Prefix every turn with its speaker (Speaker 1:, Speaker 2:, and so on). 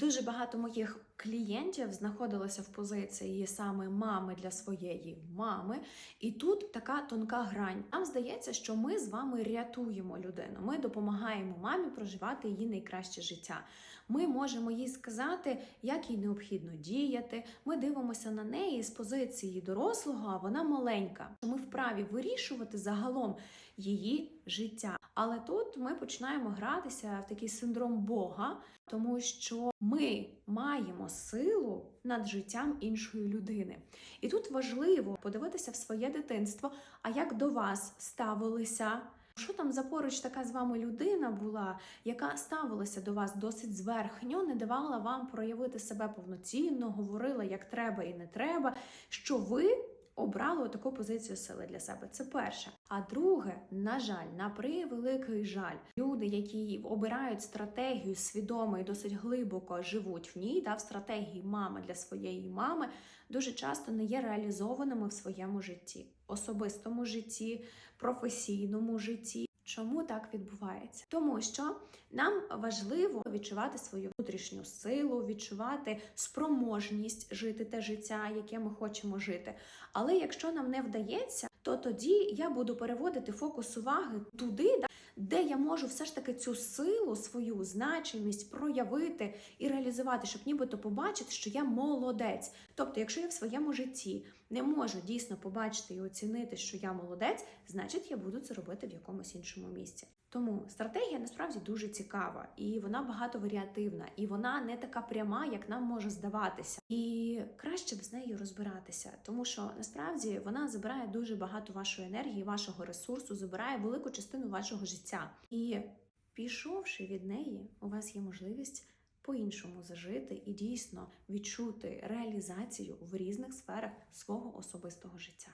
Speaker 1: Дуже багато моїх клієнтів знаходилося в позиції саме мами для своєї мами, і тут така тонка грань. Нам здається, що ми з вами рятуємо людину. Ми допомагаємо мамі проживати її найкраще життя. Ми можемо їй сказати, як їй необхідно діяти. Ми дивимося на неї з позиції дорослого, а вона маленька. Ми вправі вирішувати загалом її життя. Але тут ми починаємо гратися в такий синдром Бога, тому що ми маємо силу над життям іншої людини. І тут важливо подивитися в своє дитинство, а як до вас ставилися. Що там за поруч така з вами людина була, яка ставилася до вас досить зверхньо, не давала вам проявити себе повноцінно, говорила, як треба і не треба, що ви обрали таку позицію сили для себе. Це перше. А друге, на жаль, на превеликий жаль, люди, які обирають стратегію свідомо і досить глибоко живуть в ній, да, в стратегії мами для своєї мами, дуже часто не є реалізованими в своєму житті, особистому житті, професійному житті. Чому так відбувається? Тому що нам важливо відчувати свою внутрішню силу, відчувати спроможність жити те життя, яке ми хочемо жити. Але якщо нам не вдається, то тоді я буду переводити фокус уваги туди, де я можу все ж таки цю силу, свою значимість проявити і реалізувати, щоб нібито побачити, що я молодець. Тобто, якщо я в своєму житті не можу дійсно побачити і оцінити, що я молодець, значить я буду це робити в якомусь іншому місці. Тому стратегія насправді дуже цікава, і вона багатоваріативна, і вона не така пряма, як нам може здаватися. І краще б з нею розбиратися, тому що насправді вона забирає дуже багато вашої енергії, вашого ресурсу, забирає велику частину вашого життя. І пішовши від неї, у вас є можливість по-іншому зажити і дійсно відчути реалізацію в різних сферах свого особистого життя.